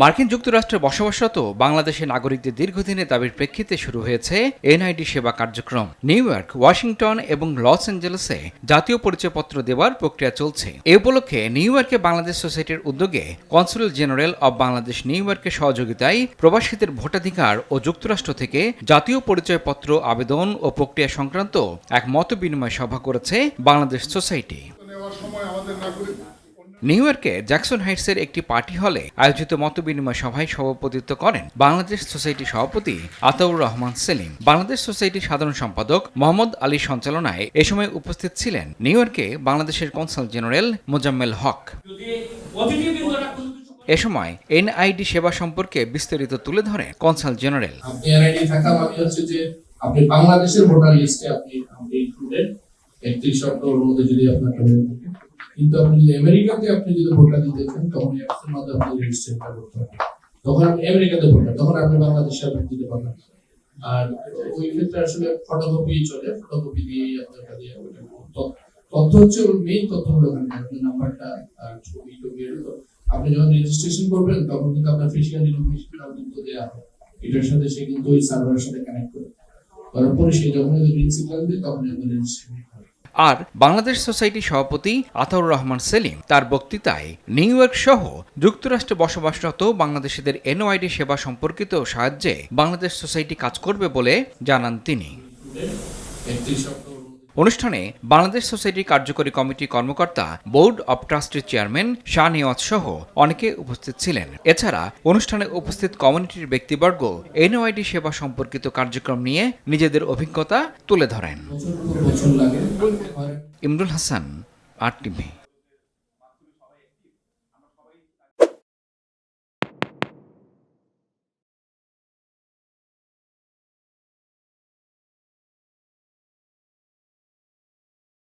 মার্কিন যুক্তরাষ্ট্রে বসবাসরত বাংলাদেশের নাগরিকদের দীর্ঘদিনের দাবির প্রেক্ষিতে শুরু হয়েছে এনআইডি সেবা কার্যক্রম। নিউ ইয়র্ক ওয়াশিংটন এবং লস অ্যাঞ্জেলেসে জাতীয় পরিচয়পত্র দেওয়ার প্রক্রিয়া চলছে। এ উপলক্ষে নিউ ইয়র্কে বাংলাদেশ সোসাইটির উদ্যোগে consulate general of Bangladesh New ইয়র্কের সহযোগিতায় প্রবাসীদের ভোটাধিকার ও যুক্তরাষ্ট্র থেকে জাতীয় পরিচয়পত্র আবেদন ও প্রক্রিয়া সংক্রান্ত এক মত বিনিময় সভা করেছে বাংলাদেশ সোসাইটি। নিউ ইয়র্কে জ্যাকসন হাইটসের একটি পার্টি হলে আয়োজিত মতবিনিময় সভায় সভাপতিত্ব করেন বাংলাদেশ সোসাইটির সভাপতি আতাউর রহমান সেলিম। বাংলাদেশ সোসাইটির সাধারণ সম্পাদক মোহাম্মদ আলী সঞ্চালনায় এ সময় উপস্থিত ছিলেন নিউ ইয়র্কে বাংলাদেশের কনসাল জেনারেল মোজাম্মেল হক। এ সময় এনআইডি সেবা সম্পর্কে বিস্তারিত তুলে ধরেন কনসাল জেনারেল। মানে আপনি বাংলাদেশের ভোটার লিস্টে আপনি ইনক্লুডেড একত্রিশ অক্টোবর মধ্যে যদি আপনার কিন্তু আপনি যদি আমেরিকাতে আপনি যদি ভোটটা দিতে চান তখন অ্যাপসের মাধ্যমে আপনি রেজিস্ট্রেশনটা করতে হবে তখন আপনি আমেরিকাতে ভোটার তখন আপনি বাংলাদেশে আপনি দিতে পারবেন। আর ওই ক্ষেত্রে আসলে ফটোকপি চলে ফটোকপি দিয়ে আপনার ওইটা তথ্য- হচ্ছে ওর মেইন তথ্য হলো আপনার নাম্বারটা আর ছবি টবি আপনি যখন রেজিস্ট্রেশন করবেন, তখন কিন্তু আপনার ফিজিক্যাল ইনফরমেশনটাও কিন্তু দেওয়া হবে এটার সাথে সে কিন্তু ওই সার্ভারের সাথে কানেক্ট করে। করার পরে সে যখন গ্রিন সিগন্যাল দেয় তখন রেজিস্ট্রেশন আর বাংলাদেশ সোসাইটি সভাপতি আতাউর রহমান সেলিম তার বক্তৃতায় নিউ ইয়র্ক সহ যুক্তরাষ্ট্রে বসবাসরত বাংলাদেশিদের এনওআইডি সেবা সম্পর্কিত সাহায্যে বাংলাদেশ সোসাইটি কাজ করবে বলে জানান তিনি। অনুষ্ঠানে বাংলাদেশ সোসাইটির কার্যকরী কমিটি কর্মকর্তা বোর্ড অব ট্রাস্টের চেয়ারম্যান শাহ নিয়াজ সহ অনেকে উপস্থিত ছিলেন। এছাড়া অনুষ্ঠানে উপস্থিত কমিউনিটির ব্যক্তিবর্গ এনওআইডি সেবা সম্পর্কিত কার্যক্রম নিয়ে নিজেদের অভিজ্ঞতা তুলে ধরেন। ইমরুল হাসান আর টিভি